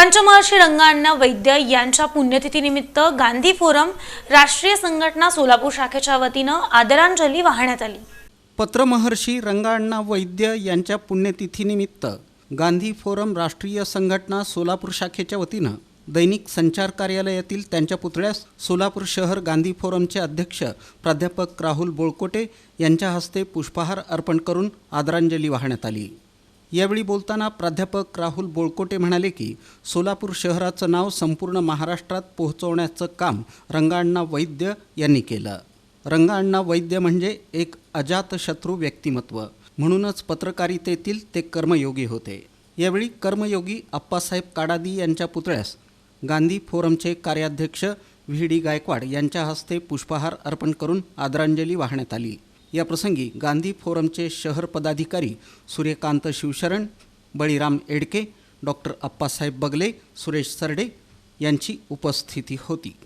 पंचमहर्षी रंगाअण्णा वैद्य यांच्या पुण्यतिथीनिमित्त गांधी फोरम राष्ट्रीय संघटना सोलापूर शाखेच्या वतीनं आदरांजली वाहण्यात आली. पत्रमहर्षी रंगाअण्णा वैद्य यांच्या पुण्यतिथीनिमित्त गांधी फोरम राष्ट्रीय संघटना सोलापूर शाखेच्या वतीनं दैनिक संचार कार्यालयातील त्यांच्या पुतळ्यास सोलापूर शहर गांधी फोरमचे अध्यक्ष प्राध्यापक राहुल बोळकोटे यांच्या हस्ते पुष्पहार अर्पण करून आदरांजली वाहण्यात आली. यावेळी बोलताना प्राध्यापक राहुल बोळकोटे म्हणाले की सोलापूर शहराचं नाव संपूर्ण महाराष्ट्रात पोहोचवण्याचं काम रंगाअण्णा वैद्य यांनी केलं. रंगाअण्णा वैद्य म्हणजे एक अजातशत्रू व्यक्तिमत्व. म्हणूनच पत्रकारितेतील ते कर्मयोगी होते. यावेळी कर्मयोगी अप्पासाहेब काडादी यांच्या पुतळ्यास गांधी फोरमचे कार्याध्यक्ष व्ही डी गायकवाड यांच्या हस्ते पुष्पहार अर्पण करून आदरांजली वाहण्यात आली. या प्रसंगी गांधी फोरमचे शहर पदाधिकारी सूर्यकांत शिवशरण बळीराम एडके डॉक्टर अप्पासाहेब बगले सुरेश सरडे यांची उपस्थिती होती.